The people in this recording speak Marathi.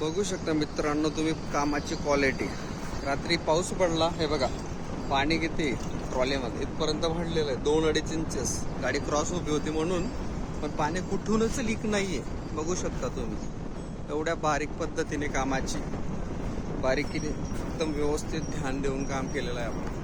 बघू शकता मित्रांनो तुम्ही कामाची क्वालिटी रात्री पाऊस पडला हे बघा पाणी किती ट्रॉलीमध्ये. इथपर्यंत भरलेलं आहे दोन अडीच इंचेस गाडी क्रॉस उभी होती म्हणून पण पाणी कुठूनच लीक नाही आहे बघू शकता तुम्ही. एवढ्या बारीक पद्धतीने कामाची बारीकीने एकदम व्यवस्थित ध्यान देऊन काम केलेलं आहे आपण.